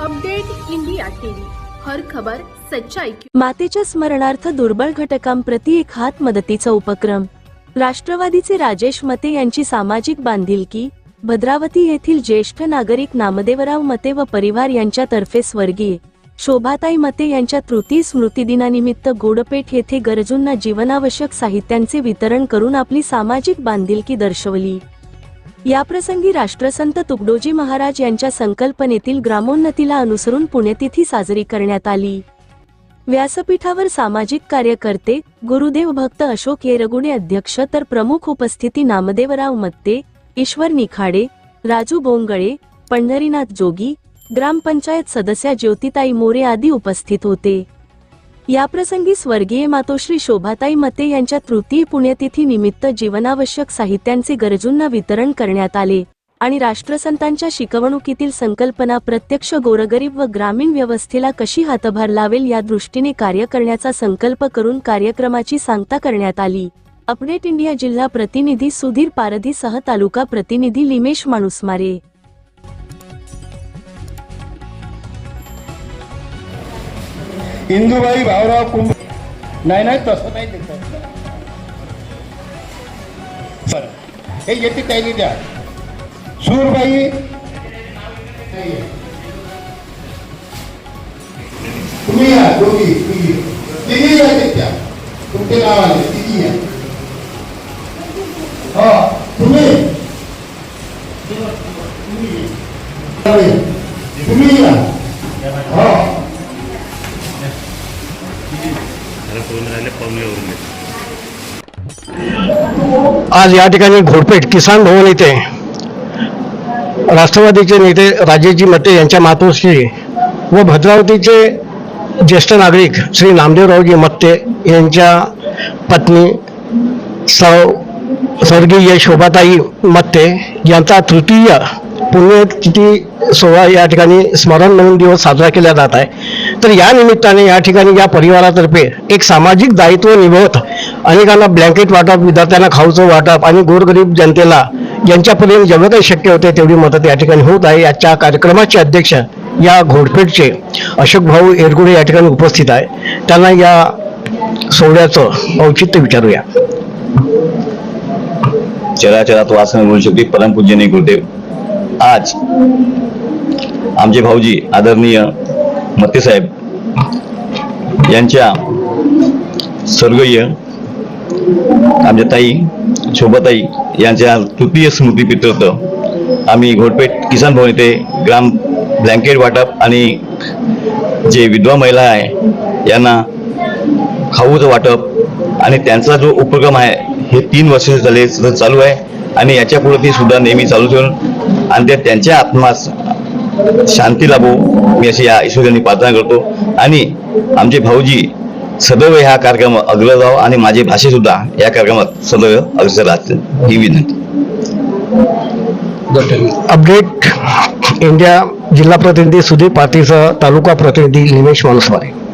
Update India TV. हर खबर सच्चाई मातेच्या स्मरणार्थ दुर्बळ घटकांप्रती एक हात मदतीचा उपक्रम. राष्ट्रवादीचे राजेश मते यांची सामाजिक बांधिलकी भद्रावती येथील ज्येष्ठ नागरिक नामदेवराव मते व परिवार यांच्यातर्फे स्वर्गीय शोभाताई मते यांच्या तृतीय स्मृतिदिनानिमित्त गोडपेठ येथे गरजूंना जीवनावश्यक साहित्यांचे वितरण करून आपली सामाजिक बांधिलकी दर्शवली. याप्रसंगी राष्ट्रसंत तुकडोजी महाराज यांच्या संकल्पनेतील ग्रामोन्नतीला अनुसरून पुण्यतिथी साजरी करण्यात आली. व्यासपीठावर सामाजिक कार्यकर्ते गुरुदेव भक्त अशोक येरगुणे अध्यक्ष तर प्रमुख उपस्थिती नामदेवराव मत्ते ईश्वर निखाडे राजू बोंगळे पंढरीनाथ जोगी ग्रामपंचायत सदस्या ज्योतिताई मोरे आदी उपस्थित होते. याप्रसंगी स्वर्गीय मातोश्री शोभाताई मते यांच्या तृतीय पुण्यतिथी निमित्त जीवनावश्यक साहित्यांचे गरजूंना वितरण करण्यात आले आणि राष्ट्रसंतांच्या शिकवणुकीतील संकल्पना प्रत्यक्ष गोरगरीब व ग्रामीण व्यवस्थेला कशी हातभार लावेल या दृष्टीने कार्य करण्याचा संकल्प करून कार्यक्रमाची सांगता करण्यात आली. अपडेट इंडिया जिल्हा प्रतिनिधी सुधीर पारधी सह तालुका प्रतिनिधी लिमेश माणुसमारे. इंदुबाई भाऊराव कुंभ नाही नाही तसं नाही देत हे येते त्याने द्या. सूरबाई तुम्ही या दोघी तुम्ही तिघी या त्या तुमचे नाव आले आज या ठिकाणी घोडपेठ किसान भवन येथे राष्ट्रवादीचे नेते राजेजी मते यांच्या मातोश्री व भद्रावतीचे ज्येष्ठ नागरिक श्री नामदेवरावजी मत्ते यांच्या पत्नी सौ स्वर्गीय शोभाताई मत्ते यांचा तृतीय पुण्यतिथी सोहळा या ठिकाणी स्मरण म्हणून दिवस साजरा केला जात आहे. तर या निमित्ताने या ठिकाणी या परिवारातर्फे एक सामाजिक दायित्व निभवत अनेकांना ब्लँकेट वाटप विद्यार्थ्यांना खाऊचं वाटप आणि गोरगरीब जनतेला यांच्यापर्यंत जेवढं काही शक्य होते तेवढी मदत या ठिकाणी होत आहे. याच्या कार्यक्रमाचे अध्यक्ष या घोडपेठचे अशोक भाऊ एरगुडे या ठिकाणी उपस्थित आहे त्यांना या सोहळ्याचं औचित्य विचारूया. चराचरात वासना बोलू शकते. परमपूजनीय गुरुदेव आज आमचे भाऊजी आदरणीय मत्तेसाहेब यांच्या स्वर्गीय आमच्या ताई शोभाताई यांच्या तृतीय स्मृतीप्रित्यर्थ आम्ही घोडपेठ किसान भवन येथे ग्राम ब्लँकेट वाटप आणि जे विधवा महिला आहे यांना खाऊचं वाटप आणि त्यांचा जो उपक्रम आहे हे तीन वर्ष झाले चालू आहे आणि याच्यापुढे ती सुद्धा नेहमी चालू ठेवून आणि त्या त्यांच्या आत्मास शांती लाभो. मी अशी या ईश्वरांनी प्रार्थना करतो. आणि आमचे भाऊजी सदैव हा कार्यक्रम अग्र जावं आणि माझे भाषे सुद्धा या कार्यक्रमात सदैव अग्रसर राहतील. ही विनंती. अपडेट इंडिया जिल्हा प्रतिनिधी सुधीर पाटीलसह तालुका प्रतिनिधी निमेश मानुसवारे.